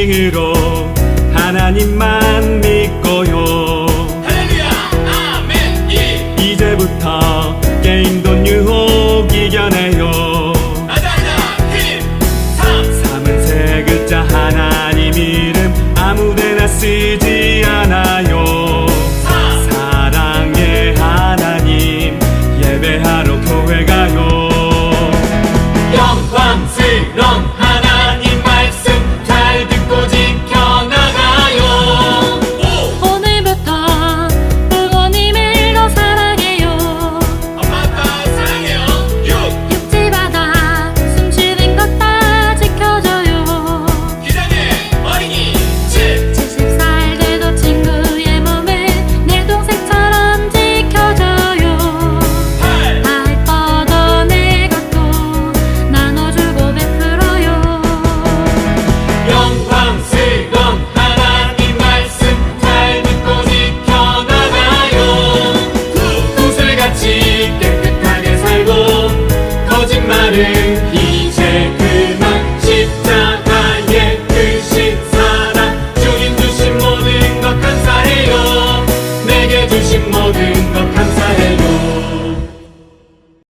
믿음으로 하나님만 믿고요. 할렐루야. 아멘. 이 이제부터 게임돈 유혹 이겨내요. 아자아자. 힘삼. 삼은 세 글자 하나님 이름 아무데나 쓰지 않아요. 배하러 교회 가요. 영광스러운 Daddy.